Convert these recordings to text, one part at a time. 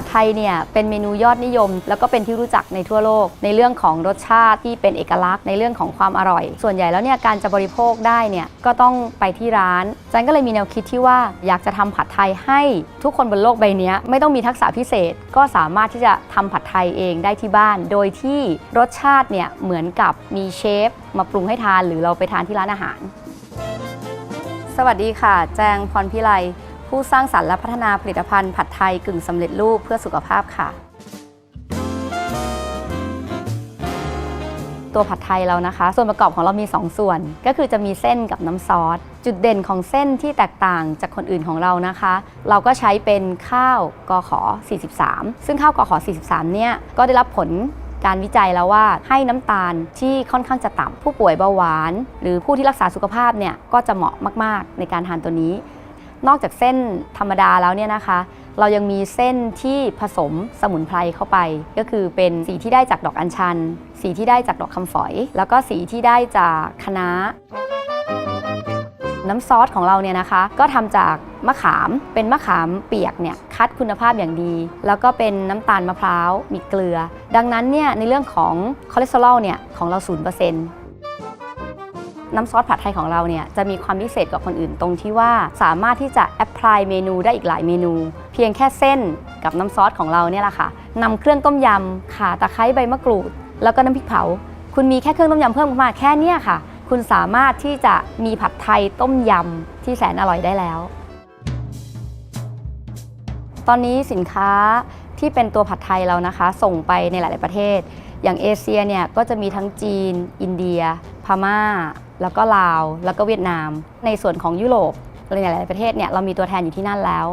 ัดไทยเนี่ยเป็นเมนูยอดนิยม แล้วก็เป็นที่รู้จักในทั่วโลก ในเรื่องของรสชาติที่เป็นเอกลักษณ์ในเรื่องของความอร่อย ส่วนใหญ่แล้วเนี่ยการจะบริโภคได้เนี่ยก็ต้องไปที่ร้านจันก็เลยมีแนวคิดที่ว่าอยากจะทำผัดไทยให้ทุกคนบนโลกใบนี้ไม่ต้องมีทักษะพิเศษ ก็สามารถที่จะทำผัดไทยเองได้ที่บ้าน โดยที่รสชาติเนี่ยเหมือนกับมีเชฟมาปรุงให้ทานหรือเราไปทานที่ร้านอาหาร สวัสดีค่ะ แจงพรพิไล ผู้สร้างสรรค์และพัฒนาผลิตภัณฑ์ผัดไทยกึ่งสำเร็จรูปเพื่อสุขภาพค่ะ ตัวผัดไทยเรานะคะ ส่วนประกอบของเรามี 2 ส่วน ก็คือจะมีเส้นกับน้ำซอส จุดเด่นของเส้นที่แตกต่างจากคนอื่นของเรานะคะ เราก็ใช้เป็นข้าวกอขอ 43 ซึ่งข้าวกอขอ 43 เนี่ยก็ได้รับผลการวิจัยแล้วว่าให้น้ำตาลที่ค่อนข้างจะต่ำผู้ป่วยเบาหวาน หรือผู้ที่รักษาสุขภาพเนี่ยก็จะเหมาะมาก ๆ ในการทานตัวนี้ นอกจากเส้นธรรมดาแล้วเนี่ยนะคะ เรายังมีเส้นที่ผสมสมุนไพรเข้าไป ก็คือเป็นสีที่ได้จากดอกอัญชัน สีที่ได้จากดอกคำฝอย แล้วก็สีที่ได้จากคะน้าน้ำซอสของเราเนี่ยนะคะ ก็ทำจากมะขามเป็นมะขามเปียกเนี่ยคัดคุณภาพอย่างดี แล้วก็เป็นน้ำตาลมะพร้าวมีเกลือ ดังนั้นเนี่ยในเรื่องของคอเลสเตอรอลเนี่ยของเรา0% น้ำซอสผัดไทยของเราเนี่ยจะมีความพิเศษกว่าคนอื่นตรงที่ว่าสามารถที่จะแอพพลายเมนูได้อีกหลายเมนู เพียงแค่เส้นกับน้ำซอสของเราเนี่ยแหละค่ะนำเครื่องต้มยำข่าตะไคร้ใบมะกรูด แล้วก็น้ำพริกเผา คุณมีแค่เครื่องต้มยำเพิ่มมาแค่เนี้ยค่ะ คุณสามารถที่จะมีผัดไทยต้มยำที่แสนอร่อยได้แล้ว ตอนนี้สินค้าที่เป็นตัวผัดไทยเรานะคะ ส่งไปในหลาย ๆ ประเทศ อย่างเอเชียเนี่ยก็จะมีทั้งจีน อินเดีย พม่า แล้วก็ลาว แล้วก็เวียดนาม ในส่วนของยุโรปในหลาย ๆ ประเทศเนี่ยเรามีตัวแทนอยู่ที่นั่นแล้ว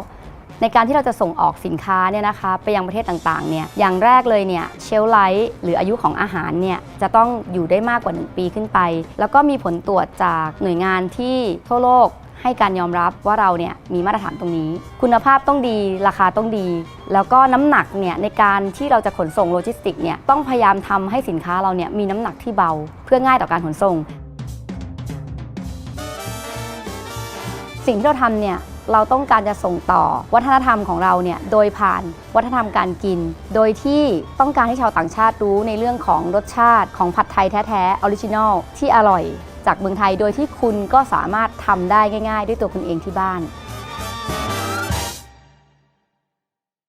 ในการที่เราจะส่งออกสินค้าเนี่ยนะคะไปยังประเทศต่าง ๆ เนี่ยอย่างแรกเลยเนี่ยเชลไลท์หรืออายุของอาหารเนี่ยจะต้องอยู่ได้มากกว่า 1 ปีขึ้นไป แล้วก็มีผลตรวจจากหน่วยงานที่ทั่วโลกให้การยอมรับว่าเราเนี่ยมีมาตรฐานตรงนี้ คุณภาพต้องดีราคาต้องดี แล้วก็น้ำหนักเนี่ยในการที่เราจะขนส่งโลจิสติกเนี่ยต้องพยายามทำให้สินค้าเราเนี่ยมีน้ำหนักที่เบา เพื่อง่ายต่อการขนส่ง สิ่งที่เราทำเนี่ยเราต้องการจะส่งต่อวัฒนธรรมของเราเนี่ยโดยผ่านวัฒนธรรมการกิน โดยที่ต้องการให้ชาวต่างชาติรู้ในเรื่องของรสชาติของผัดไทยแท้ๆออริจินอลที่อร่อยจากเมืองไทยโดยที่คุณก็สามารถทำได้ง่าย ๆ ด้วยตัวคุณเองที่บ้าน